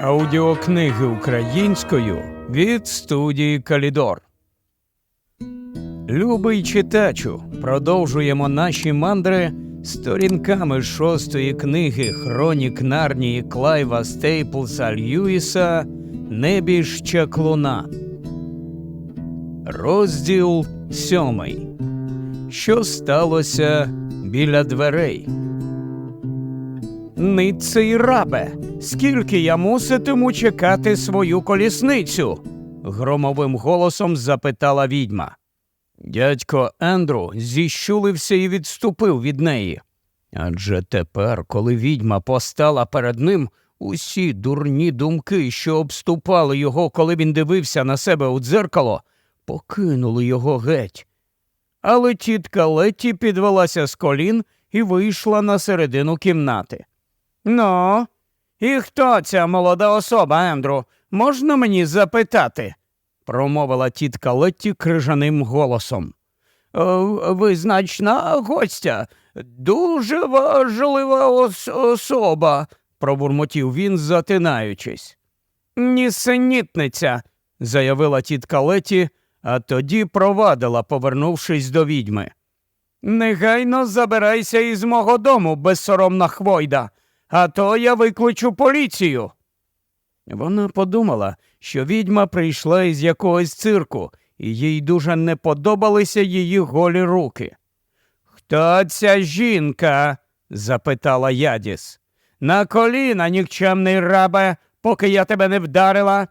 Аудіокниги українською від студії Калідор. Любий читачу, продовжуємо наші мандри сторінками шостої книги Хронік Нарнії Клайва Стейплса Льюіса Небіж Чаклуна. Розділ сьомий. Що сталося біля дверей? Ницей рабе, скільки я муситиму чекати свою колісницю? громовим голосом запитала відьма. Дядько Ендру зіщулився і відступив від неї. Адже тепер, коли відьма постала перед ним, усі дурні думки, що обступали його, коли він дивився на себе у дзеркало, покинули його геть. Але тітка Летті підвелася з колін і вийшла на середину кімнати. Ну, і хто ця молода особа, Ендру? Можна мені запитати? промовила тітка Летті крижаним голосом. «Е, Визначна гостя, дуже важлива ос- особа, пробурмотів він, затинаючись. Нісенітниця, заявила тітка Леті, а тоді провадила, повернувшись до відьми. Негайно забирайся із мого дому, безсоромна хвойда, а то я викличу поліцію. Вона подумала, що відьма прийшла із якогось цирку, і їй дуже не подобалися її голі руки. Хто ця жінка? запитала Ядіс. На коліна, нікчемний рабе, поки я тебе не вдарила.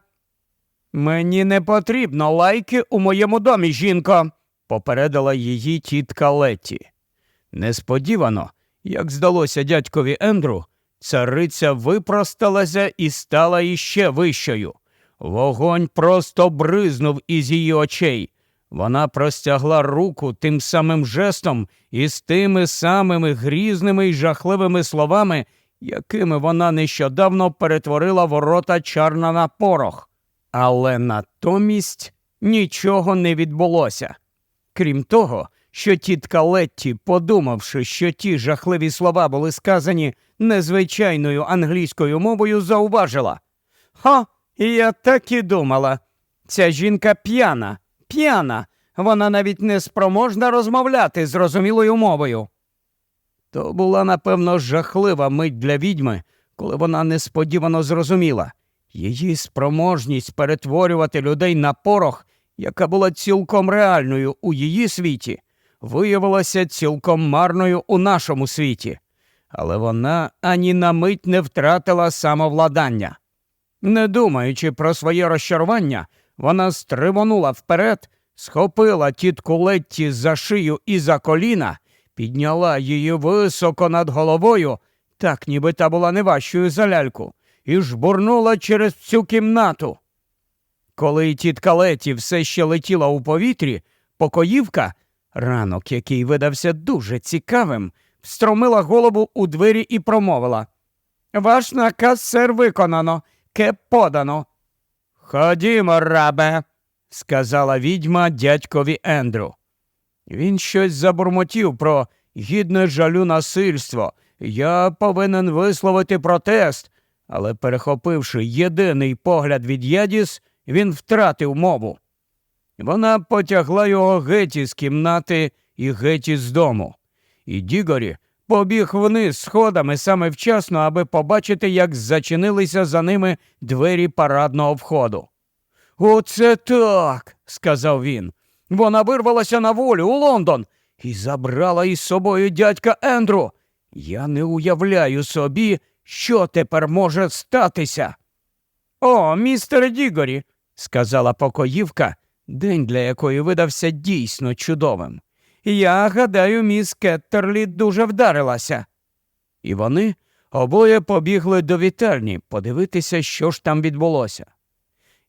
Мені не потрібно лайки у моєму домі, жінко, попередила її тітка Летті. Несподівано, як здалося дядькові Ендру, цариця випросталася і стала іще вищою. Вогонь просто бризнув із її очей. Вона простягла руку тим самим жестом і з тими самими грізними й жахливими словами, якими вона нещодавно перетворила ворота чарна на порох. Але натомість нічого не відбулося. Крім того, що тітка Летті, подумавши, що ті жахливі слова були сказані незвичайною англійською мовою, зауважила. Ха, я так і думала. Ця жінка п'яна, п'яна. Вона навіть не спроможна розмовляти зрозумілою мовою. То була, напевно, жахлива мить для відьми, коли вона несподівано зрозуміла. Її спроможність перетворювати людей на порох, яка була цілком реальною у її світі, виявилася цілком марною у нашому світі. Але вона ані на мить не втратила самовладання. Не думаючи про своє розчарування, вона стримонула вперед, схопила тітку Летті за шию і за коліна, підняла її високо над головою, так ніби та була не важчою за ляльку, і жбурнула через всю кімнату. Коли тітка Леті все ще летіла у повітрі, покоївка, ранок, який видався дуже цікавим, встромила голову у двері і промовила Ваш наказ, сер, виконано, кеп подано. Ходімо, рабе, сказала відьма дядькові Ендрю. Він щось забурмотів про гідне жалю насильство. Я повинен висловити протест, але, перехопивши єдиний погляд від Ядіс, він втратив мову. Вона потягла його геть із кімнати і геть із дому. І Дігорі побіг вниз сходами саме вчасно, аби побачити, як зачинилися за ними двері парадного входу. Оце так, сказав він. Вона вирвалася на волю у Лондон і забрала із собою дядька Ендру. Я не уявляю собі, що тепер може статися. О, містер Дігорі, сказала покоївка, день для якої видався дійсно чудовим. Я гадаю, міс Кеттерлі дуже вдарилася. І вони обоє побігли до вітальні подивитися, що ж там відбулося.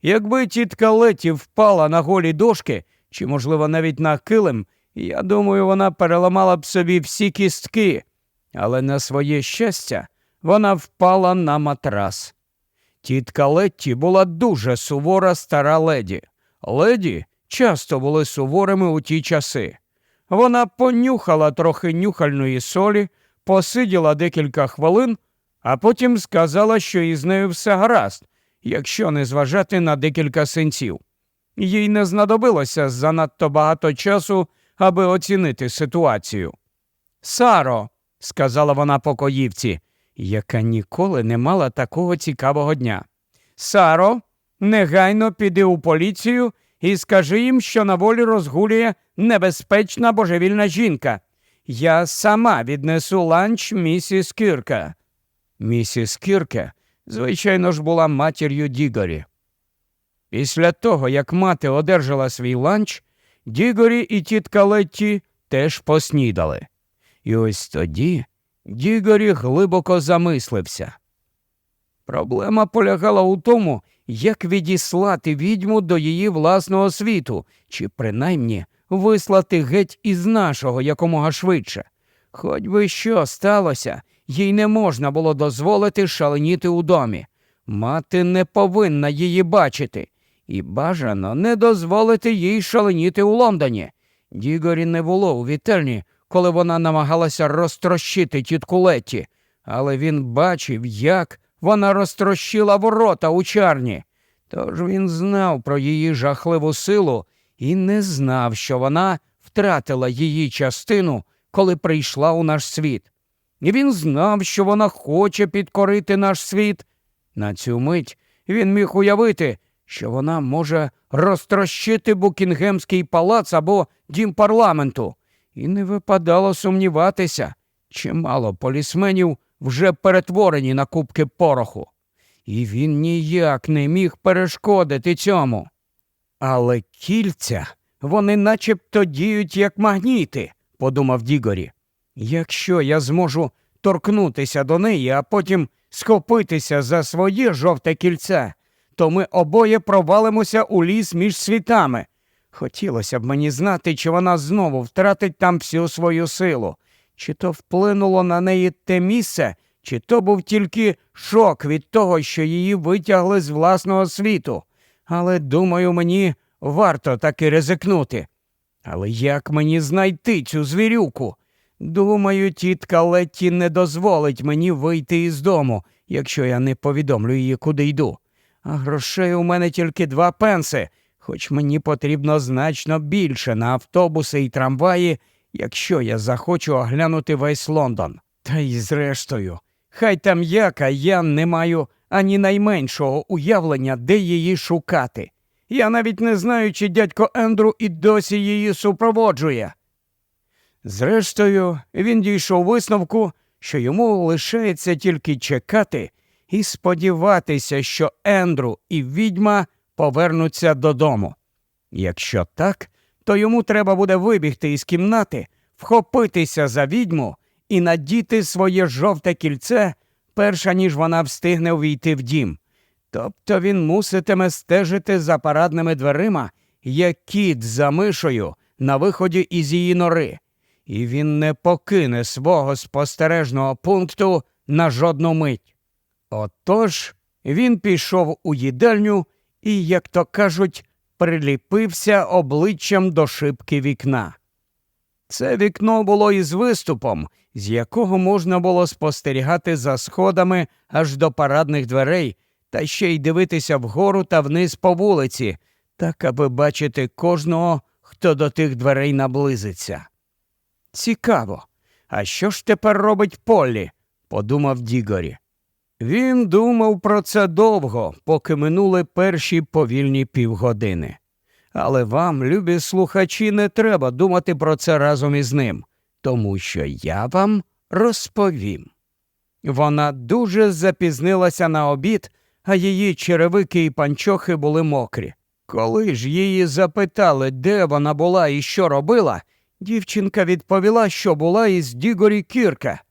Якби тітка Леті впала на голі дошки, чи, можливо, навіть на килим, я думаю, вона переламала б собі всі кістки, але на своє щастя вона впала на матрас. Тітка Летті була дуже сувора стара леді. Леді часто були суворими у ті часи. Вона понюхала трохи нюхальної солі, посиділа декілька хвилин, а потім сказала, що із нею все гаразд, якщо не зважати на декілька синців. Їй не знадобилося занадто багато часу, аби оцінити ситуацію. Саро, сказала вона покоївці, яка ніколи не мала такого цікавого дня. Саро, негайно піди у поліцію і скажи їм, що на волі розгулює небезпечна божевільна жінка. Я сама віднесу ланч місіс Кірка. Місіс Кірка, звичайно ж, була матір'ю Дігорі. Після того, як мати одержала свій ланч, Дігорі і тітка Летті теж поснідали. І ось тоді Дігорі глибоко замислився. Проблема полягала у тому, як відіслати відьму до її власного світу, чи принаймні вислати геть із нашого якомога швидше. Хоч би що сталося, їй не можна було дозволити шаленіти у домі. Мати не повинна її бачити, і бажано не дозволити їй шаленіти у Лондоні. Дігорі не було у вітальні, коли вона намагалася розтрощити тітку Летті, але він бачив, як вона розтрощила ворота у чарні. Тож він знав про її жахливу силу і не знав, що вона втратила її частину, коли прийшла у наш світ. І він знав, що вона хоче підкорити наш світ. На цю мить він міг уявити, що вона може розтрощити Букінгемський палац або дім парламенту. І не випадало сумніватися, чимало полісменів вже перетворені на кубки пороху. І він ніяк не міг перешкодити цьому. Але кільця, вони начебто діють як магніти, подумав Дігорі. Якщо я зможу торкнутися до неї, а потім схопитися за своє жовте кільце, то ми обоє провалимося у ліс між світами. Хотілося б мені знати, чи вона знову втратить там всю свою силу, чи то вплинуло на неї те місце, чи то був тільки шок від того, що її витягли з власного світу. Але, думаю, мені варто таки ризикнути. Але як мені знайти цю звірюку? Думаю, тітка Летті не дозволить мені вийти із дому, якщо я не повідомлю її, куди йду. А грошей у мене тільки два пенси, хоч мені потрібно значно більше на автобуси і трамваї, якщо я захочу оглянути весь Лондон. Та й зрештою, хай там як, а я не маю ані найменшого уявлення, де її шукати. Я навіть не знаю, чи дядько Ендру і досі її супроводжує. Зрештою, він дійшов висновку, що йому лишається тільки чекати і сподіватися, що Ендру і відьма повернуться додому. Якщо так, то йому треба буде вибігти із кімнати, вхопитися за відьму і надіти своє жовте кільце, перша ніж вона встигне увійти в дім. Тобто він муситиме стежити за парадними дверима, як кіт за мишою на виході із її нори, і він не покине свого спостережного пункту на жодну мить. Отож він пішов у їдальню і, як то кажуть, приліпився обличчям до шибки вікна. Це вікно було із виступом, з якого можна було спостерігати за сходами аж до парадних дверей, та ще й дивитися вгору та вниз по вулиці, так аби бачити кожного, хто до тих дверей наблизиться. Цікаво. А що ж тепер робить Поллі? подумав Дігорі. Він думав про це довго, поки минули перші повільні півгодини. Але вам, любі слухачі, не треба думати про це разом із ним, тому що я вам розповім. Вона дуже запізнилася на обід, а її черевики і панчохи були мокрі. Коли ж її запитали, де вона була і що робила, дівчинка відповіла, що була із Дігорі Кірка.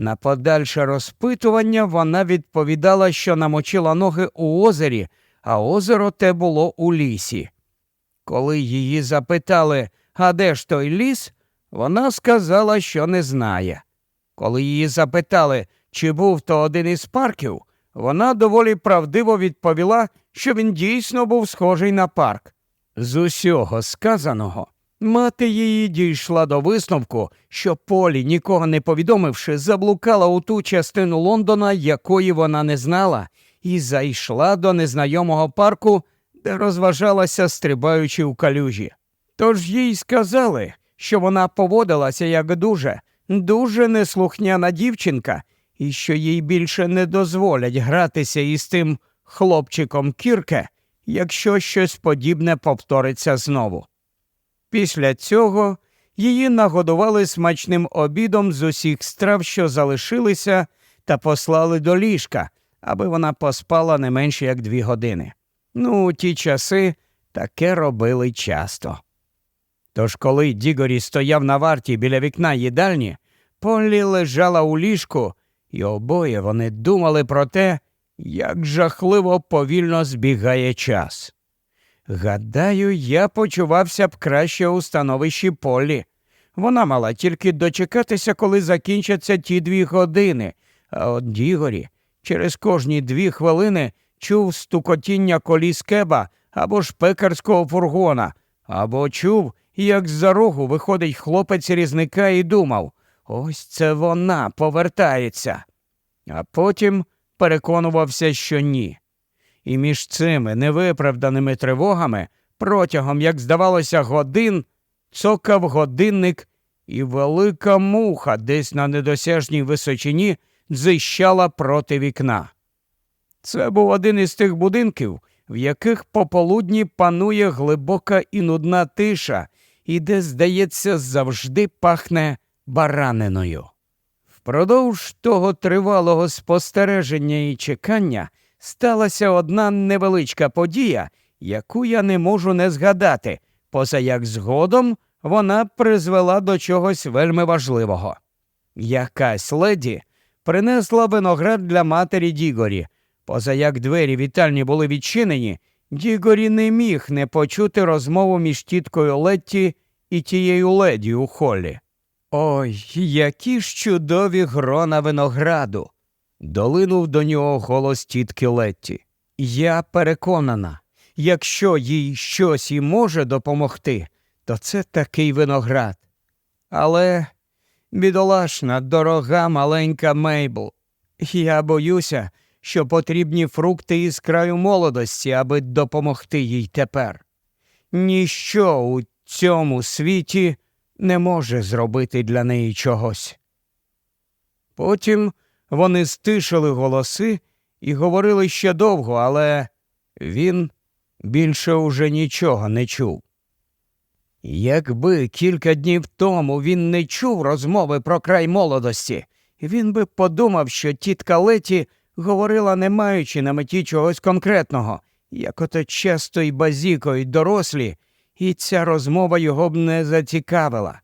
На подальше розпитування вона відповідала, що намочила ноги у озері, а озеро те було у лісі. Коли її запитали, а де ж той ліс, вона сказала, що не знає. Коли її запитали, чи був то один із парків, вона доволі правдиво відповіла, що він дійсно був схожий на парк. З усього сказаного Мати її дійшла до висновку, що Полі, нікого не повідомивши, заблукала у ту частину Лондона, якої вона не знала, і зайшла до незнайомого парку, де розважалася, стрибаючи у калюжі. Тож їй сказали, що вона поводилася як дуже, дуже неслухняна дівчинка, і що їй більше не дозволять гратися із тим хлопчиком Кірке, якщо щось подібне повториться знову. Після цього її нагодували смачним обідом з усіх страв, що залишилися, та послали до ліжка, аби вона поспала не менше як дві години. Ну, у ті часи таке робили часто. Тож, коли Дігорі стояв на варті біля вікна їдальні, Поллі лежала у ліжку, і обоє вони думали про те, як жахливо повільно збігає час. Гадаю, я почувався б краще у становищі Полі. Вона мала тільки дочекатися, коли закінчаться ті дві години, а от Дігорі через кожні дві хвилини чув стукотіння коліс кеба або ж пекарського фургона, або чув, як з-за рогу виходить хлопець різника і думав ось це вона повертається. А потім переконувався, що ні. І між цими невиправданими тривогами протягом, як здавалося, годин цокав годинник, і велика муха десь на недосяжній височині дзищала проти вікна. Це був один із тих будинків, в яких пополудні панує глибока і нудна тиша, і де, здається, завжди пахне бараниною. Впродовж того тривалого спостереження і чекання сталася одна невеличка подія, яку я не можу не згадати, поза як згодом вона призвела до чогось вельми важливого. Якась леді принесла виноград для матері Дігорі. Поза як двері вітальні були відчинені, Дігорі не міг не почути розмову між тіткою Летті і тією леді у холі. Ой, які ж чудові грона винограду. Долинув до нього голос тітки Летті. Я переконана, якщо їй щось і може допомогти, то це такий виноград. Але, бідолашна, дорога маленька Мейбл, я боюся, що потрібні фрукти із краю молодості, аби допомогти їй тепер. Ніщо у цьому світі не може зробити для неї чогось. Потім вони стишили голоси і говорили ще довго, але він більше уже нічого не чув. Якби кілька днів тому він не чув розмови про край молодості, він би подумав, що тітка Леті говорила, не маючи на меті чогось конкретного, як ото часто й базіко, й дорослі, і ця розмова його б не зацікавила.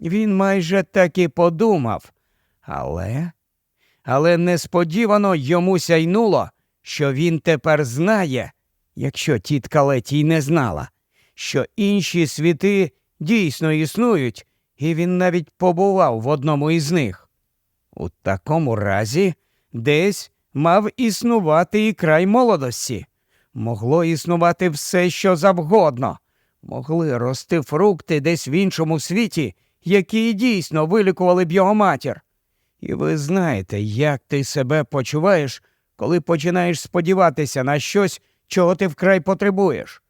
Він майже так і подумав, але але несподівано йому сяйнуло, що він тепер знає, якщо тітка Летій не знала, що інші світи дійсно існують, і він навіть побував в одному із них. У такому разі десь мав існувати і край молодості. Могло існувати все, що завгодно. Могли рости фрукти десь в іншому світі, які дійсно вилікували б його матір. І ви знаєте, як ти себе почуваєш, коли починаєш сподіватися на щось, чого ти вкрай потребуєш.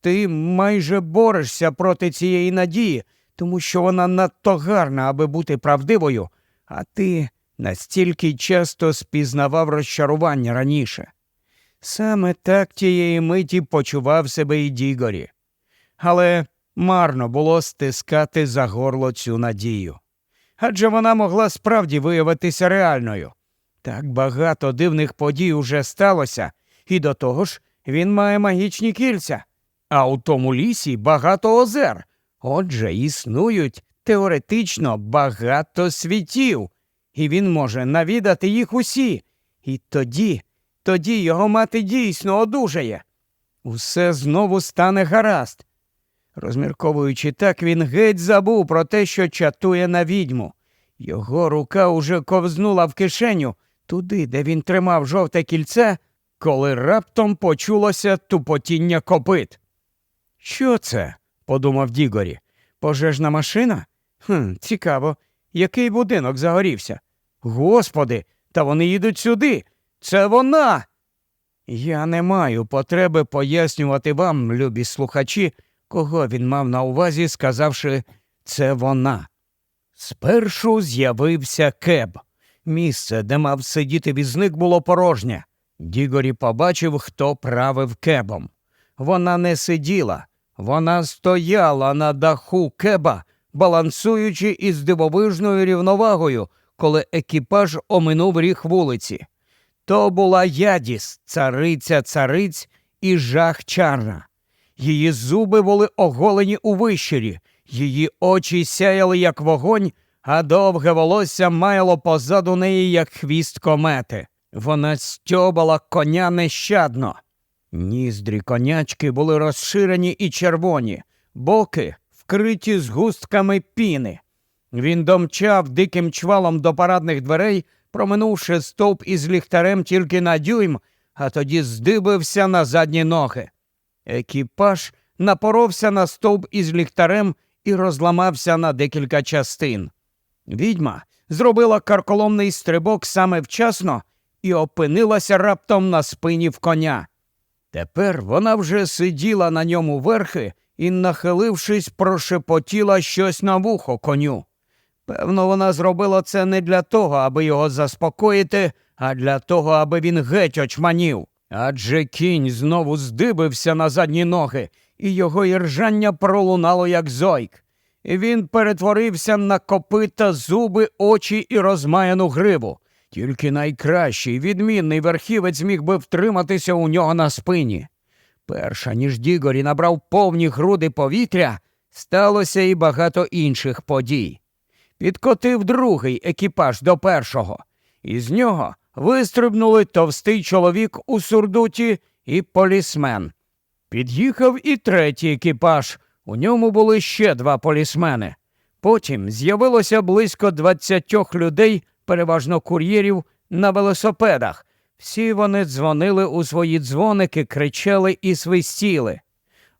Ти майже борешся проти цієї надії, тому що вона надто гарна, аби бути правдивою, а ти настільки часто спізнавав розчарування раніше. Саме так тієї миті почував себе і Дігорі. Але марно було стискати за горло цю надію адже вона могла справді виявитися реальною. Так багато дивних подій уже сталося, і до того ж він має магічні кільця. А у тому лісі багато озер. Отже, існують теоретично багато світів, і він може навідати їх усі. І тоді, тоді його мати дійсно одужає. Усе знову стане гаразд. Розмірковуючи так, він геть забув про те, що чатує на відьму. Його рука уже ковзнула в кишеню туди, де він тримав жовте кільце, коли раптом почулося тупотіння копит. Що це? подумав Дігорі. Пожежна машина? Хм, цікаво. Який будинок загорівся? Господи, та вони їдуть сюди. Це вона. Я не маю потреби пояснювати вам, любі слухачі, кого він мав на увазі, сказавши це вона. Спершу з'явився кеб. Місце, де мав сидіти візник, було порожнє. Дігорі побачив, хто правив кебом. Вона не сиділа, вона стояла на даху кеба, балансуючи із дивовижною рівновагою, коли екіпаж оминув ріг вулиці. То була ядіс, цариця цариць і жах чарна. Її зуби були оголені у вищирі, її очі сяяли, як вогонь, а довге волосся маяло позаду неї, як хвіст комети. Вона стьобала коня нещадно. Ніздрі конячки були розширені і червоні, боки вкриті згустками піни. Він домчав диким чвалом до парадних дверей, проминувши стовп із ліхтарем тільки на дюйм, а тоді здибився на задні ноги. Екіпаж напоровся на стовп із ліхтарем і розламався на декілька частин. Відьма зробила карколомний стрибок саме вчасно і опинилася раптом на спині в коня. Тепер вона вже сиділа на ньому верхи і, нахилившись, прошепотіла щось на вухо коню. Певно, вона зробила це не для того, аби його заспокоїти, а для того, аби він геть очманів. Адже кінь знову здибився на задні ноги, і його іржання пролунало, як зойк. І Він перетворився на копита, зуби, очі і розмаяну гриву. Тільки найкращий відмінний верхівець міг би втриматися у нього на спині. Перша ніж Дігорі набрав повні груди повітря, сталося і багато інших подій. Підкотив другий екіпаж до першого, із нього вистрибнули товстий чоловік у сурдуті і полісмен. Під'їхав і третій екіпаж. У ньому були ще два полісмени. Потім з'явилося близько двадцятьох людей, переважно кур'єрів, на велосипедах. Всі вони дзвонили у свої дзвоники, кричали і свистіли.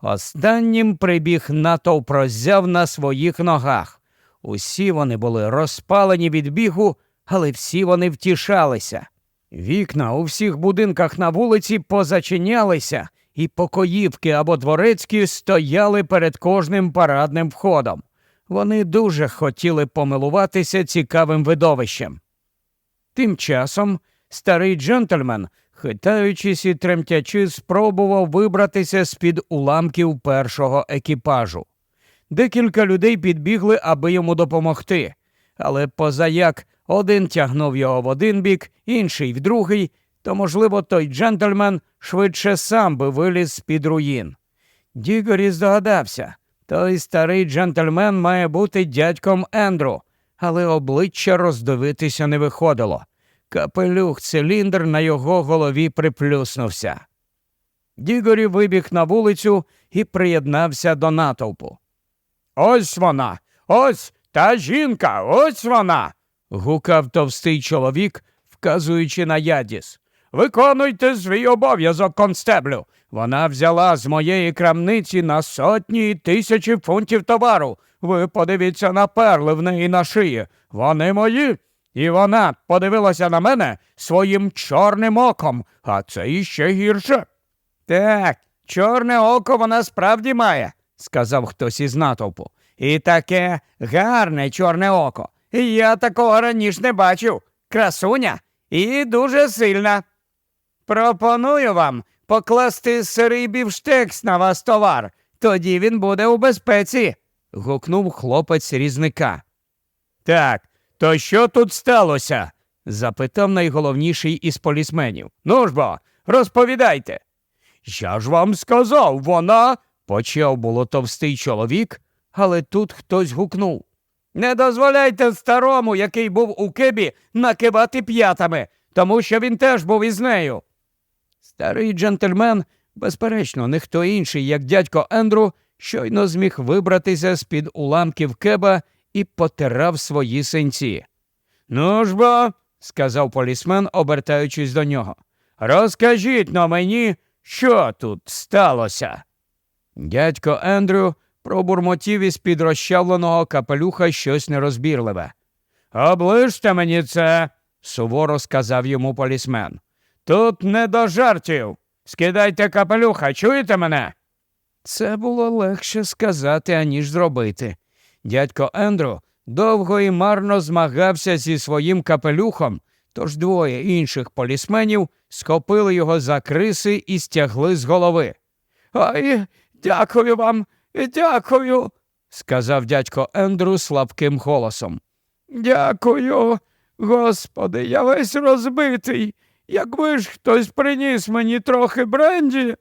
Останнім прибіг натовп роззяв на своїх ногах. Усі вони були розпалені від бігу, але всі вони втішалися. Вікна у всіх будинках на вулиці позачинялися, і покоївки або дворецькі стояли перед кожним парадним входом. Вони дуже хотіли помилуватися цікавим видовищем. Тим часом старий джентльмен, хитаючись і тремтячи, спробував вибратися з під уламків першого екіпажу. Декілька людей підбігли, аби йому допомогти, але позаяк один тягнув його в один бік, інший в другий, то, можливо, той джентльмен швидше сам би виліз з під руїн. Дігорі здогадався, той старий джентльмен має бути дядьком Ендру, але обличчя роздивитися не виходило. Капелюх циліндр на його голові приплюснувся. Дігорі вибіг на вулицю і приєднався до натовпу. Ось вона, ось та жінка, ось вона. Гукав товстий чоловік, вказуючи на ядіс. Виконуйте свій обов'язок, констеблю. Вона взяла з моєї крамниці на сотні і тисячі фунтів товару. Ви подивіться на перли в неї на шиї. Вони мої. І вона подивилася на мене своїм чорним оком, а це іще гірше. Так, чорне око вона справді має, сказав хтось із натовпу. І таке гарне чорне око. Я такого раніше не бачив. Красуня і дуже сильна. Пропоную вам покласти сирий бівштекс на вас товар, тоді він буде у безпеці. гукнув хлопець різника. Так, то що тут сталося? запитав найголовніший із полісменів. Ну ж бо, розповідайте. Я ж вам сказав, вона. почав було товстий чоловік, але тут хтось гукнув. Не дозволяйте старому, який був у кебі, накивати п'ятами, тому що він теж був із нею. Старий джентльмен, безперечно, не хто інший, як дядько Ендру, щойно зміг вибратися з під уламків кеба і потирав свої синці. Ну ж бо, сказав полісмен, обертаючись до нього, розкажіть но мені, що тут сталося. Дядько Ендрю пробурмотів із під розчавленого капелюха щось нерозбірливе. Оближте мені це, суворо сказав йому полісмен. Тут не до жартів. Скидайте капелюха, чуєте мене? Це було легше сказати, аніж зробити. Дядько Ендрю довго і марно змагався зі своїм капелюхом, тож двоє інших полісменів схопили його за криси і стягли з голови. Ай, дякую вам, дякую, сказав дядько Ендрю слабким голосом. Дякую, господи, я весь розбитий. Якби ж хтось приніс мені трохи бренді.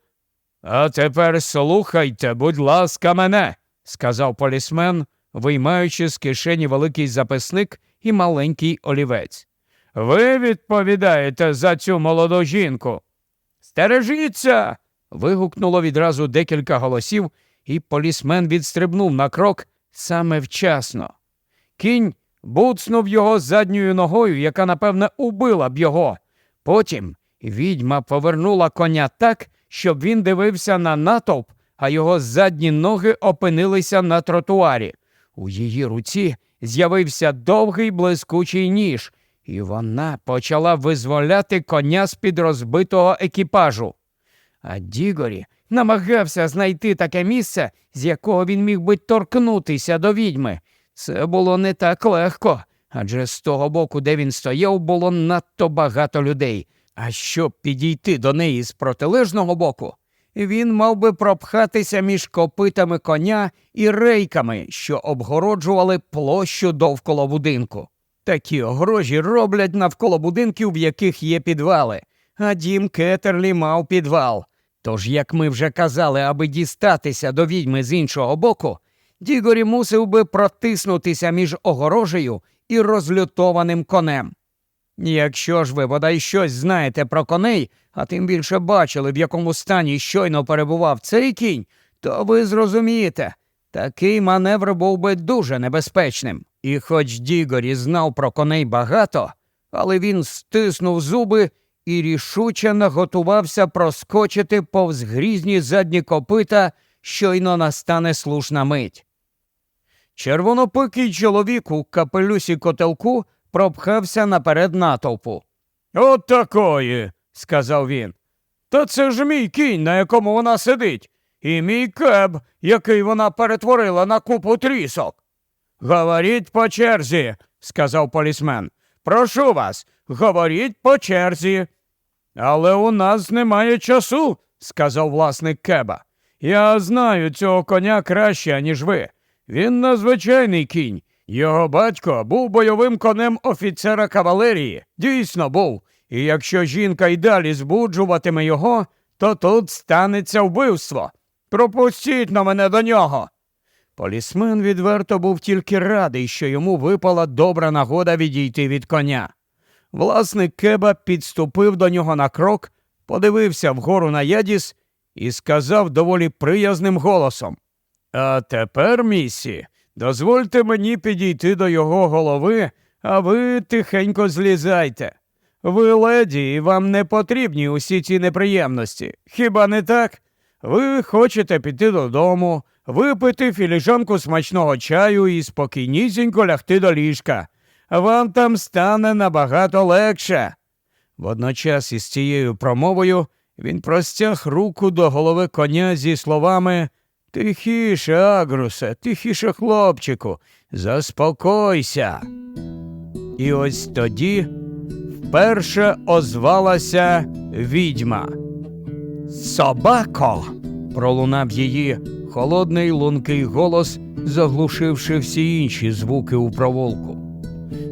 А тепер слухайте, будь ласка, мене, сказав полісмен, виймаючи з кишені великий записник і маленький олівець. Ви відповідаєте за цю молоду жінку. Стережіться. вигукнуло відразу декілька голосів, і полісмен відстрибнув на крок саме вчасно. Кінь буцнув його задньою ногою, яка, напевне, убила б його. Потім відьма повернула коня так, щоб він дивився на натовп, а його задні ноги опинилися на тротуарі. У її руці з'явився довгий блискучий ніж, і вона почала визволяти коня з під розбитого екіпажу. А Дігорі намагався знайти таке місце, з якого він міг би торкнутися до відьми. Це було не так легко, адже з того боку, де він стояв, було надто багато людей. А щоб підійти до неї з протилежного боку, він мав би пропхатися між копитами коня і рейками, що обгороджували площу довкола будинку. Такі огорожі роблять навколо будинків, в яких є підвали, а дім Кетерлі мав підвал. Тож, як ми вже казали, аби дістатися до відьми з іншого боку, Дігорі мусив би протиснутися між огорожею і розлютованим конем. Якщо ж ви бодай щось знаєте про коней, а тим більше бачили, в якому стані щойно перебував цей кінь, то ви зрозумієте, такий маневр був би дуже небезпечним. І хоч Дігорі знав про коней багато, але він стиснув зуби і рішуче наготувався проскочити повз грізні задні копита, щойно настане слушна мить. Червонопикий чоловік у капелюсі котелку пропхався наперед натовпу. От такої, сказав він. Та це ж мій кінь, на якому вона сидить, і мій кеб, який вона перетворила на купу трісок. Говоріть по черзі, сказав полісмен. Прошу вас, говоріть по черзі. Але у нас немає часу, сказав власник кеба. Я знаю цього коня краще, ніж ви. Він надзвичайний кінь. Його батько був бойовим конем офіцера кавалерії. Дійсно був. І якщо жінка й далі збуджуватиме його, то тут станеться вбивство. Пропустіть на мене до нього. Полісмен відверто був тільки радий, що йому випала добра нагода відійти від коня. Власник кеба підступив до нього на крок, подивився вгору на ядіс і сказав доволі приязним голосом А тепер, місі, дозвольте мені підійти до його голови, а ви тихенько злізайте. Ви леді, і вам не потрібні усі ці неприємності. Хіба не так? Ви хочете піти додому, випити філіжанку смачного чаю і спокійнісінько лягти до ліжка. Вам там стане набагато легше. Водночас із цією промовою він простяг руку до голови коня зі словами Тихіше, Агрусе, тихіше, хлопчику, заспокойся. І ось тоді вперше озвалася відьма. Собако. пролунав її холодний лункий голос, заглушивши всі інші звуки у провулку.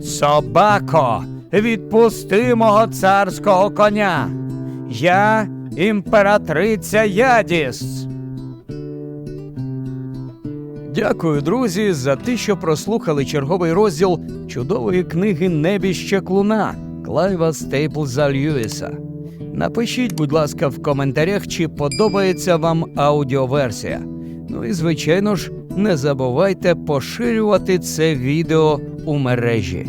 Собако, відпусти мого царського коня. Я імператриця Ядіс. Дякую, друзі, за те, що прослухали черговий розділ чудової книги Небіще Клуна Клайва Стейплза Льюіса. Напишіть, будь ласка, в коментарях, чи подобається вам аудіоверсія. Ну і, звичайно ж, не забувайте поширювати це відео у мережі.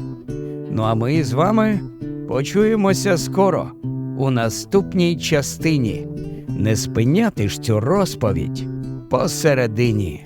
Ну а ми з вами почуємося скоро у наступній частині. Не спиняти ж цю розповідь посередині.